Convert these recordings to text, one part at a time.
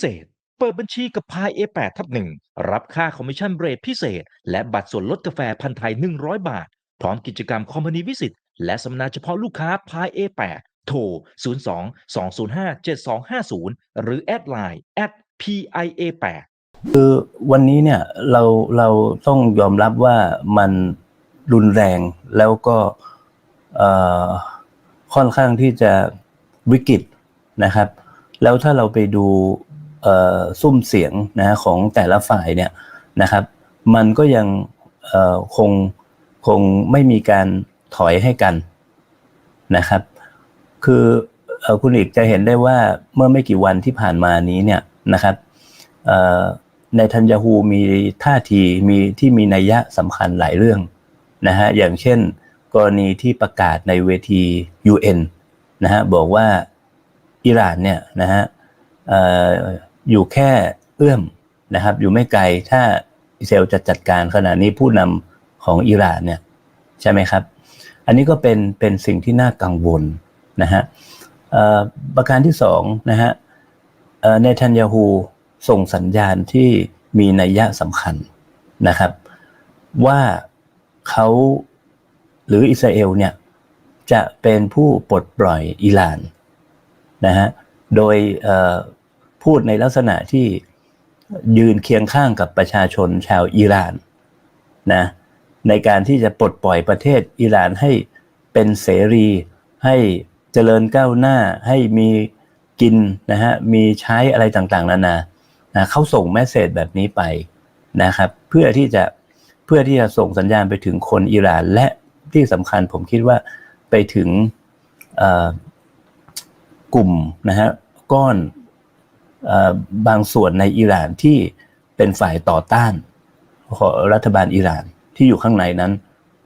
เศษ เปิดบัญชีกับพาย A8 ทับหนึ่งรับค่าคอมมิชชั่นเรทพิเศษ และบัตรส่วนลดกาแฟพันธ์ไทย 100 บาท พร้อมกิจกรรมคอมพานีวิสิตและสัมมนาเฉพาะลูกค้าพาย A8 โทร 02 205 7250 หรือแอดไลน์ at PIA8 คือวันนี้เนี่ยเราเราต้องยอมรับว่ามันรุนแรงแล้วก็ค่อนข้างที่จะวิกฤตนะครับ แล้วถ้าเราไปดู ซุ้มเสียงนะของแต่ละฝ่ายเนี่ยนะครับ มันก็ยังเอ่อคงคงไม่มีการถอยให้กันนะครับ คือเอ่อคุณอีกจะเห็นได้ว่าเมื่อไม่กี่วันที่ผ่านมานี้เนี่ยนะครับเอ่อในทัญญาฮูมีท่าทีมีที่มีนัยยะสำคัญหลายเรื่องนะฮะอย่างเช่นกรณีที่ประกาศในเวที UN นะฮะบอกว่าอิหร่านเนี่ยนะฮะเอยู่แค่เอื้อมนะครับ อยู่ไม่ไกลถ้าอิสราเอลจะจัดการขณะนี้ผู้นำของอิหร่านเนี่ยใช่ไหมครับ อันนี้ก็เป็นเป็นสิ่งที่น่ากังวลนะฮะประการที่สองนะฮะเอ่อเนทันยาฮูส่งสัญญาณที่มีนัยยะสำคัญนะครับ ว่าเขาหรืออิสราเอลเนี่ยจะเป็นผู้ปลดปล่อยอิหร่านนะฮะโดย พูดในลักษณะที่ยืนเคียงข้างกับประชาชนชาวอิหร่านนะในการที่จะปลดปล่อยประเทศอิหร่านให้เป็นเสรี ให้เจริญก้าวหน้าให้มีกินนะฮะมีใช้อะไรต่างๆ นานานะเขาส่งแมสเซจแบบนี้ไปนะครับ เพื่อที่จะเพื่อที่จะส่งสัญญาณไปถึงคนอิหร่าน และที่สำคัญผมคิดว่าไปถึงกลุ่มนะฮะก้อน บางส่วนในอิหร่านที่เป็นฝ่ายต่อต้านของรัฐบาลอิหร่านที่อยู่ข้างในนั้น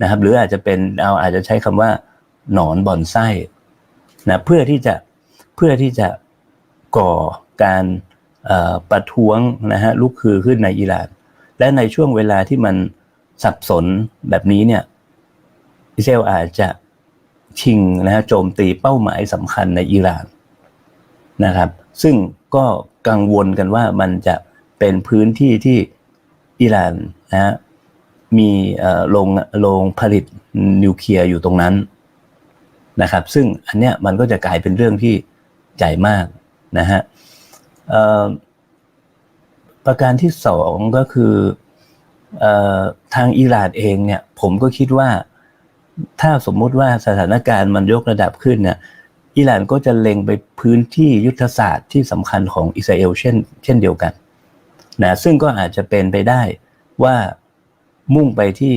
นะครับ หรืออาจจะเป็นเอาอาจจะใช้คำว่าหนอนบ่อนไส้นะเพื่อที่จะเพื่อที่จะก่อการประท้วงนะฮะลุกคือขึ้นในอิหร่าน และในช่วงเวลาที่มันสับสนแบบนี้เนี่ยอิสราเอลอาจจะชิงนะฮะโจมตีเป้าหมายสำคัญในอิหร่านนะครับ ซึ่ง ก็กังวลกันว่ามันจะเป็นพื้นที่ที่อิหร่านนะฮะมีเอ่อโรงโรงผลิตนิวเคลียร์อยู่ตรงนั้นนะครับ ซึ่งอันเนี้ยมันก็จะกลายเป็นเรื่องที่ใหญ่มากนะฮะอ่อประการที่สองก็คือเอ่อทางอิหร่านเองเนี่ยผมก็คิดว่าถ้าสมมุติว่าสถานการณ์มันยกระดับขึ้นเนี่ย อิหร่านก็จะเล็งไปพื้นที่ยุทธศาสตร์ที่สำคัญของอิสราเอลเช่นเช่นเดียวกันนะซึ่งก็อาจจะเป็นไปได้ว่ามุ่งไปที่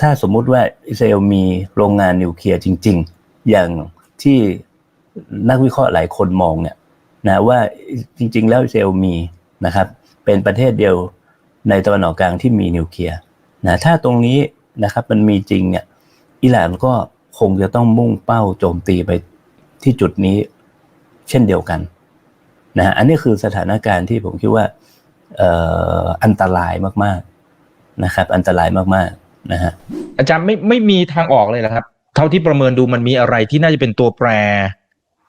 ถ้าสมมุติว่าอิสราเอลมีโรงงานนิวเคลียร์จริง ๆ อย่างที่นักวิเคราะห์หลายคนมองเนี่ยนะว่าจริง ๆ แล้วอิสราเอลมีนะครับ เป็นประเทศเดียวในตะวันออกกลางที่มีนิวเคลียร์นะถ้าตรงนี้นะครับมันมีจริงเนี่ยอิหร่านก็ คงจะต้องมุ่งเป้าโจมตีไปที่จุดนี้เช่นเดียวกันนะฮะอันนี้คือสถานการณ์ที่ผมคิดว่าเอ่ออันตรายมากๆนะครับ อันตรายมากๆนะฮะอาจารย์ไม่ไม่มีทางออกเลยเหรอครับ เท่าที่ประเมินดูมันมีอะไรที่น่าจะเป็นตัวแปร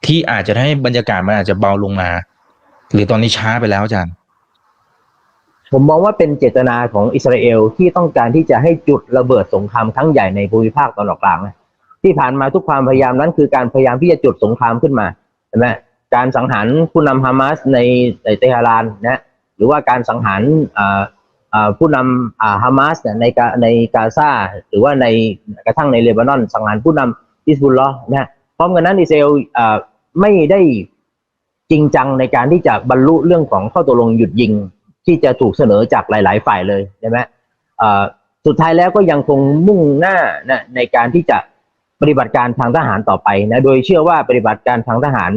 ที่อาจจะให้บรรยากาศมันอาจจะเบาลงมา หรือตอนนี้ช้าไปแล้วอาจารย์ ผมมองว่าเป็นเจตนาของอิสราเอลที่ต้องการที่จะให้จุดระเบิดสงครามครั้งใหญ่ในภูมิภาคตะวันออกกลางนะ ที่ผ่านมาทุกความพยายามนั้นคือการพยายามที่จะจุดสงครามขึ้นมาใช่ไหมการสังหารผู้นำฮามาสในในเตหะรานนะหรือว่าการสังหารผู้นำฮามาสเนี่ยในกาในกาซาหรือว่าในกระทั่งในเลบานอน สังหารผู้นำอิสบุลลอนะพร้อมกันนั้นอิสราเอลไม่ได้จริงจังในการที่จะบรรลุเรื่องของข้อตกลงหยุดยิงที่จะถูกเสนอจากหลาย ๆ ฝ่ายเลยใช่ไหมสุดท้ายแล้วก็ยังคงมุ่งหน้านะในการที่จะ ปฏิบัติการทางทหารต่อไปนะโดยเชื่อว่าปฏิบัติการทางทหาร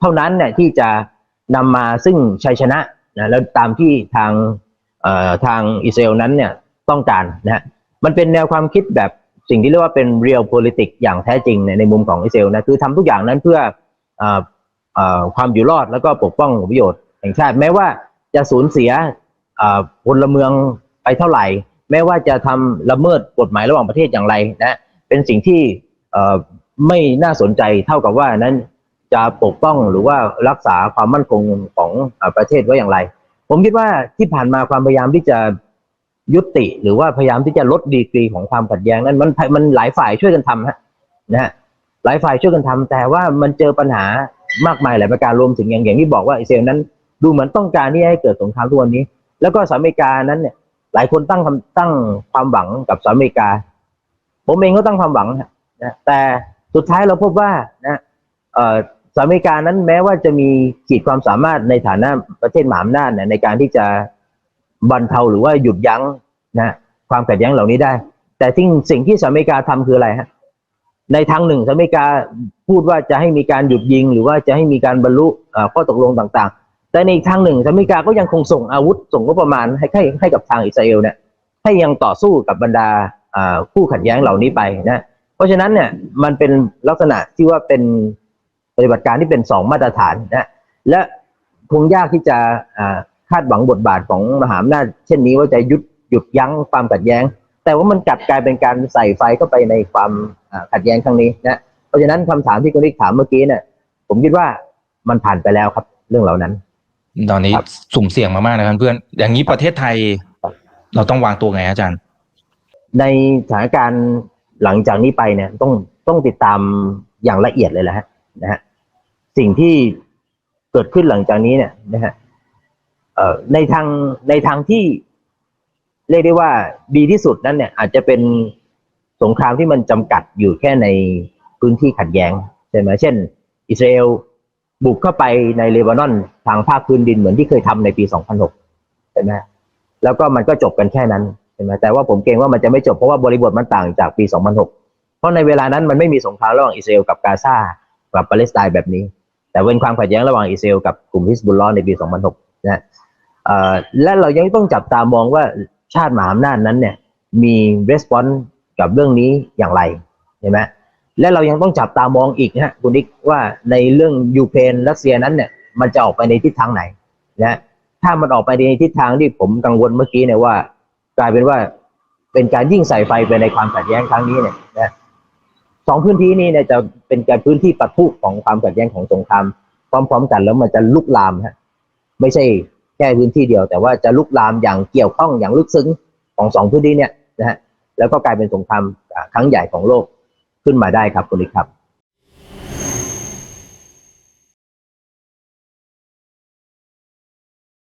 เท่านั้นเนี่ยที่จะนำมาซึ่งชัยชนะนะแล้วตามที่ทางทางอิสราเอลนั้นเนี่ยต้องการนะฮะมันเป็นแนวความคิดแบบสิ่งที่เรียกว่าเป็น real politics อย่างแท้จริงในในมุมของอิสราเอลนะคือทำทุกอย่างนั้นเพื่อออความอยู่รอดแล้วก็ปกป้องผลประโยชน์แห่งชาติ แม้ว่าจะสูญเสียพลเมืองไปเท่าไหร่ แม้ว่าจะทำละเมิดกฎหมายระหว่างประเทศอย่างไรนะเป็นสิ่งที่ ไม่น่าสนใจเท่ากับว่านั้นจะปกป้องหรือว่ารักษาความมั่นคงของประเทศไว้อย่างไร ผมคิดว่าที่ผ่านมาความพยายามที่จะยุติหรือว่าพยายามที่จะลดดีกรีของความขัดแย้งนั้นมันมันหลายฝ่ายช่วยกันทำฮะนะฮะหลายฝ่ายช่วยกันทำแต่ว่ามันเจอปัญหามากมายหลายประการรวมถึงอย่างอย่างที่บอกว่าอิสราเอลนั้น ดูเหมือนต้องการที่จะให้เกิดสงครามทุกวันนี้ แล้วก็สหรัฐอเมริกานั้นเนี่ยหลายคนตั้งคำตั้งความหวังกับสหรัฐอเมริกา ผมเองก็ตั้งความหวังนะ นะแต่สุดท้ายเราพบว่านะเอ่อสหรัฐอเมริกานั้นแม้ว่าจะมีขีดความสามารถในฐานะประเทศมหาอำนาจเนี่ยในการที่จะบรรเทาหรือว่าหยุดยั้งนะความขัดแย้งเหล่านี้ได้ แต่สิ่งสิ่งที่สหรัฐอเมริกาทำคืออะไรฮะในทางหนึ่งสหรัฐอเมริกาพูดว่าจะให้มีการหยุดยิง หรือว่าจะให้มีการบรรลุข้อตกลงต่างๆ แต่ในอีกทางหนึ่งสหรัฐอเมริกาก็ยังคงส่งอาวุธส่งงบประมาณให้ให้ให้กับทางอิสราเอลเนี่ยให้ยังต่อสู้กับบรรดาอ่าคู่ขัดแย้งเหล่านี้ไปนะ เพราะฉะนั้นเนี่ยมันเป็นลักษณะที่ว่าเป็นปฏิบัติการที่เป็นสองมาตรฐานนะและคงยากที่จะอ่าคาดหวังบทบาทของมหาอำนาจเช่นนี้ว่าจะหยุดหยุดยั้งความขัดแย้ง แต่ว่ามันกลับกลายเป็นการใส่ไฟเข้าไปในความอ่าขัดแย้งครั้งนี้นะเพราะฉะนั้นคำถามที่คุณนิกถามเมื่อกี้เนี่ยผมคิดว่ามันผ่านไปแล้วครับ เรื่องเหล่านั้น ตอนนี้ครับสุ่มเสี่ยงมากๆนะครับเพื่อนอย่างนี้ประเทศไทย เราต้องวางตัวไงอาจารย์ ในสถานการณ์ หลังจากนี้ไปเนี่ยต้องต้องติดตามอย่างละเอียดเลยแหละฮะนะฮะสิ่งที่เกิดขึ้นหลังจากนี้เนี่ยนะฮะเอ่อในทางในทางที่เรียกได้ว่าดีที่สุดนั้นเนี่ย อาจจะเป็นสงครามที่มันจำกัดอยู่แค่ในพื้นที่ขัดแย้งใช่ไหมเช่น อิสราเอลบุกเข้าไปในเลบานอนทางภาคพื้นดินเหมือนที่เคยทำในปี 2006ใช่ไหมแล้วก็มันก็จบกันแค่นั้น ใช่ไหมแต่ว่าผมเกรงว่ามันจะไม่จบเพราะว่าบริบทมันต่างจากปี 2006 เพราะในเวลานั้นมันไม่มีสงครามระหว่างอิสราเอลกับกาซากับปาเลสไตน์แบบนี้ แต่เป็นความขัดแย้งระหว่างอิสราเอลกับกลุ่มฮิสบุลลอฮ์ในปี 2006นะฮะและเรายังต้องจับตามองว่าชาติมหาอำนาจนั้นเนี่ยมีรีสปอนส์กับเรื่องนี้อย่างไรเห็นไหมและเรายังต้องจับตามองอีกนะคุณนิกว่าในเรื่องยูเครนรัสเซียนั้นเนี่ยมันจะออกไปในทิศทางไหนนะถ้ามันออกไปในทิศทางที่ผมกังวลเมื่อกี้เนี่ยว่า กลายเป็นว่าเป็นการยิ่งใส่ไฟไปในความขัดแย้งครั้งนี้เนี่ยนะสองพื้นที่นี้เนี่ยจะเป็นการพื้นที่ปะทุของความขัดแย้งของสงครามพร้อม ๆ กันแล้วมันจะลุกลามฮะไม่ใช่แค่พื้นที่เดียว แต่ว่าจะลุกลามอย่างเกี่ยวข้องอย่างลึกซึ้งของสองพื้นที่เนี่ยนะฮะแล้วก็กลายเป็นสงครามครั้งใหญ่ของโลกขึ้นมาได้ครับคุณลิครับ